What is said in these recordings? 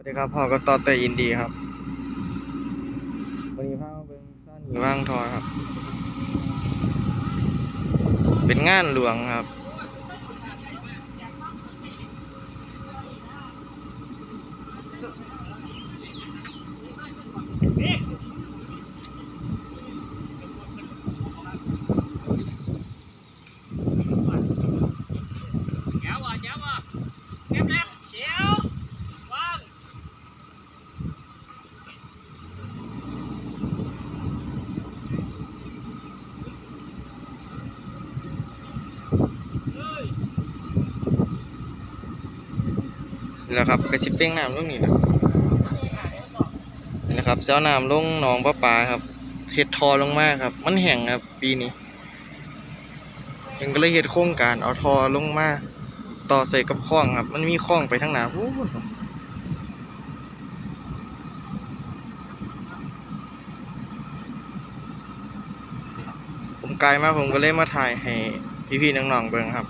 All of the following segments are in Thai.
วัสดีครับพ่อก็ต่อเตยอินดีครับวันนี้พามาเป็นสั้นีว่างทอครับ เป็นงานหลวงครับ เดี๋ยวว่ะเดี๋ยวว่ะเก็บแล้วเดี๋ยววาง นี่แหละครับกระชิบเป้งน้ำลงนี่แหละนี่แหละครับเจ้าน้ำลงหนองประปาครับเฮ็ดทอลงมากครับ มันแห้งครับ ปีนี้ยังก็เลยเฮ็ดโครงการเอาทอลงมาต่อใส่กับคลองครับ มันมีคลองไปทางหน้าพู้นครับผมไกลมากผมก็เลยมาถ่ายให้พี่ๆน้องๆเบิ่งครับ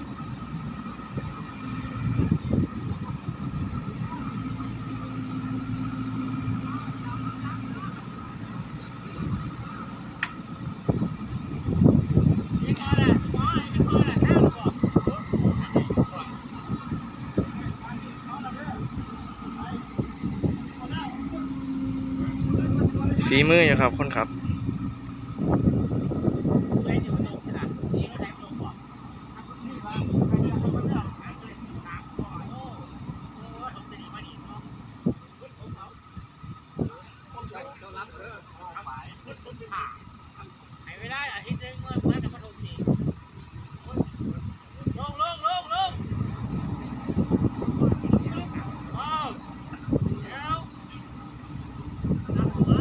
นี่ก่อนอะหมอนี่ก่อนอะน้ำก่อน ฝีมืออยู่ครับคนขับ เลยเดี๋ยวมันลงขนาดนี้ก็ได้ลงก่อนนี่ว่าใครจะลงมาเลือกใครจะถามก่อนโอ้โอ้ลงไปดีมาดีเนาะเฮ้ยผมเอาผมจะเรารับเีมืออยู่ครับคนขับ ไม่ได้อาทิตย์นึงเมื่อเมื่อจะมาลงทีลงลงลงลงอ้าวเดี๋ยวนั่งหัว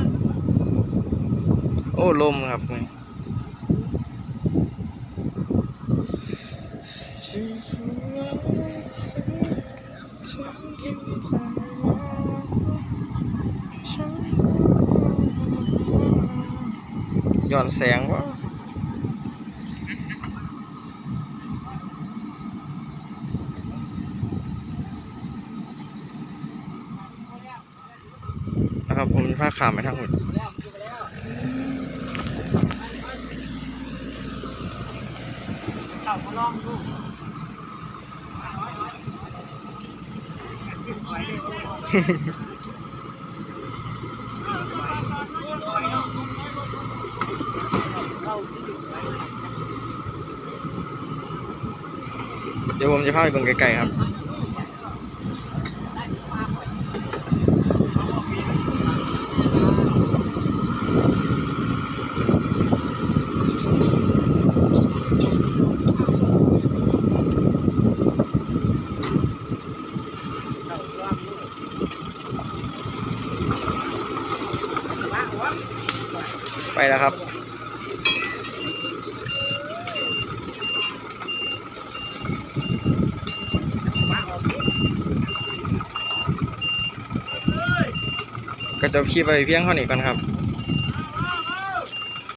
โอ้ลมครับย้อนแสงวะนะครับผมผ้าขามไปทางหมา ลองดูเดี๋ยวผมจะพาไปเบิ่งไกลๆครับ ไปแล้วครับ ก็จบคลิปไปเพียงเท่านี้ก่อนครับ